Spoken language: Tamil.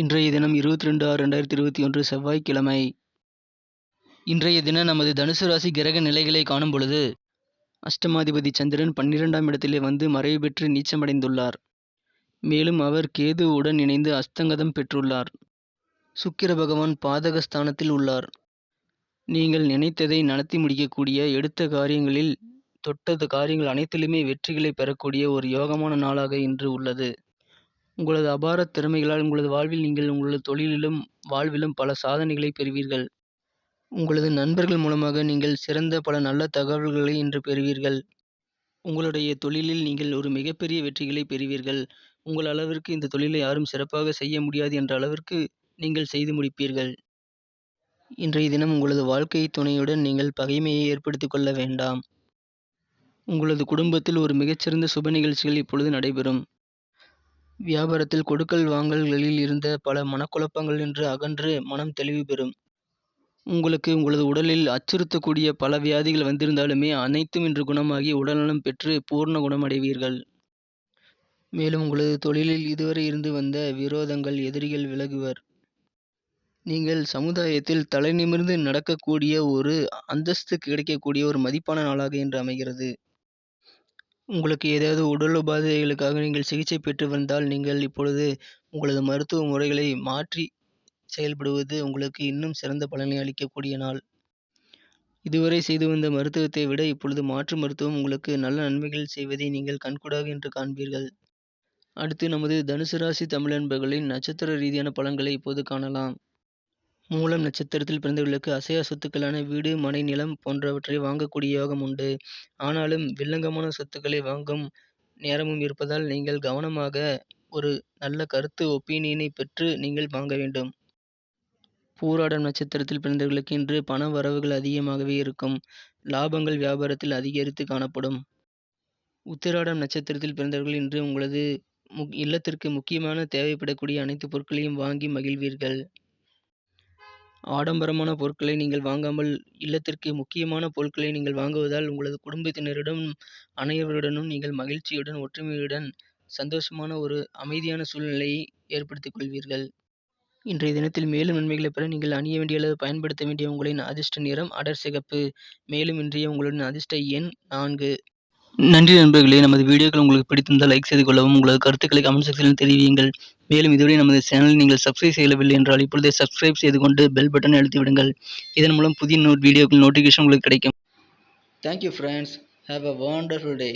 இன்றைய தினம் இருபத்தி ரெண்டு ஆறு ரெண்டாயிரத்தி இருபத்தி ஒன்று செவ்வாய்க்கிழமை. இன்றைய தினம் நமது தனுசு ராசி கிரக நிலைகளை காணும் பொழுது அஷ்டமாதிபதி சந்திரன் பன்னிரெண்டாம் இடத்திலே வந்து மறைவு பெற்று நீச்சமடைந்துள்ளார். மேலும் அவர் கேதுவுடன் இணைந்து அஸ்தங்கதம் பெற்றுள்ளார். சுக்கிர பகவான் பாதகஸ்தானத்தில் உள்ளார். நீங்கள் நினைத்ததை நடத்தி முடிக்கக்கூடிய எடுத்த காரியங்களில் தொட்டது காரியங்கள் அனைத்திலுமே வெற்றிகளை பெறக்கூடிய ஒரு யோகமான நாளாக இன்று உள்ளது. உங்களது அபார திறமைகளால் உங்களது வாழ்வில் நீங்கள் உங்களது தொழிலிலும் வாழ்விலும் பல சாதனைகளை பெறுவீர்கள். உங்களது நண்பர்கள் மூலமாக நீங்கள் சிறந்த பல நல்ல தகவல்களை இன்று பெறுவீர்கள். உங்களுடைய தொழிலில் நீங்கள் ஒரு மிகப்பெரிய வெற்றிகளை பெறுவீர்கள். உங்கள் அளவிற்கு இந்த தொழிலை யாரும் சிறப்பாக செய்ய முடியாது என்ற அளவிற்கு நீங்கள் செய்து முடிப்பீர்கள். இன்றைய தினம் உங்களது வாழ்க்கை துணையுடன் நீங்கள் பகைமையை ஏற்படுத்திக் கொள்ள வேண்டாம். உங்களது குடும்பத்தில் ஒரு மிகச்சிறந்த சுப நிகழ்ச்சிகள் இப்பொழுது நடைபெறும். வியாபாரத்தில் கொடுக்கல் வாங்கல்களில் இருந்த பல மனக்குழப்பங்கள் இன்று அகன்று மனம் தெளிவு பெறும். உங்களுக்கு உங்களது உடலில் அச்சுறுத்தக்கூடிய பல வியாதிகள் வந்திருந்தாலுமே அனைத்தும் இன்று குணமாகி உடல்நலம் பெற்று பூர்ண குணமடைவீர்கள். மேலும் உங்களது தொழிலில் இதுவரை இருந்து வந்த விரோதங்கள் எதிரிகள் விலகுவர். நீங்கள் சமுதாயத்தில் தலை நிமிர்ந்து நடக்கக்கூடிய ஒரு அந்தஸ்து கிடைக்கக்கூடிய ஒரு மதிப்பான நாளாக இன்று அமைகிறது. உங்களுக்கு ஏதாவது உடல் உபாதைகளுக்காக நீங்கள் சிகிச்சை பெற்று வந்தால் நீங்கள் இப்பொழுது உங்களது மருத்துவ முறைகளை மாற்றி செயல்படுவது உங்களுக்கு இன்னும் சிறந்த பலனை அளிக்கக்கூடிய நாள். இதுவரை செய்து வந்த மருத்துவத்தை விட இப்பொழுது மாற்று மருத்துவம் உங்களுக்கு நல்ல நன்மைகள் செய்வதை நீங்கள் கண்கூடாக இன்று காண்பீர்கள். அடுத்து நமது தனுசு ராசி தமிழன்பர்களின் நட்சத்திர ரீதியான பலன்களை இப்போது காணலாம். மூலம் நட்சத்திரத்தில் பிறந்தவர்களுக்கு அசையா சொத்துக்களான வீடு மனை நிலம் போன்றவற்றை வாங்கக்கூடிய யோகம் உண்டு. ஆனாலும் வில்லங்கமான சொத்துக்களை வாங்கும் நேரமும் இருப்பதால் நீங்கள் கவனமாக ஒரு நல்ல கருத்து ஒப்பீனியனை பெற்று நீங்கள் வாங்க வேண்டும். பூராடம் நட்சத்திரத்தில் பிறந்தவர்களுக்கு இன்று பண வரவுகள் அதிகமாகவே இருக்கும். லாபங்கள் வியாபாரத்தில் அதிகரித்து காணப்படும். உத்திராடம் நட்சத்திரத்தில் பிறந்தவர்கள் இன்று உங்களது முக் இல்லத்திற்கு முக்கியமான தேவைப்படக்கூடிய அனைத்து பொருட்களையும் வாங்கி மகிழ்வீர்கள். ஆடம்பரமான பொருட்களை நீங்கள் வாங்காமல் இல்லத்திற்கு முக்கியமான பொருட்களை நீங்கள் வாங்குவதால் உங்களது குடும்பத்தினரிடம் அனைவருடனும் நீங்கள் மகிழ்ச்சியுடன் ஒற்றுமையுடன் சந்தோஷமான ஒரு அமைதியான சூழ்நிலையை ஏற்படுத்திக் கொள்வீர்கள். இன்றைய தினத்தில் மேலும் நன்மைகளை பெற நீங்கள் அணிய வேண்டிய அல்லது பயன்படுத்த வேண்டிய உங்களின் அதிர்ஷ்ட நிறம் அடர் சிகப்பு. மேலும் இன்றைய உங்களின் அதிர்ஷ்ட எண் நான்கு. நன்றி நண்பர்களே நமது வீடியோக்கள் உங்களுக்கு பிடித்திருந்தால் லைக் செய்து கொள்ளவும் உங்களது கருத்துக்களை கமெண்ட் செக்ஷனில் தெரிவியுங்கள். மேலும் இதுவரை நமது சேனலை நீங்கள் சப்ஸ்கிரைப் செய்யவில்லை என்றால் இப்பொழுதே சப்ஸ்கிரைப் செய்து கொண்டு பெல் பட்டனை அழுத்தி விடுங்கள். இதன் மூலம் புதிய நோட் வீடியோக்கள் நோட்டிஃபிகேஷன் உங்களுக்கு கிடைக்கும். Thank you friends have a wonderful day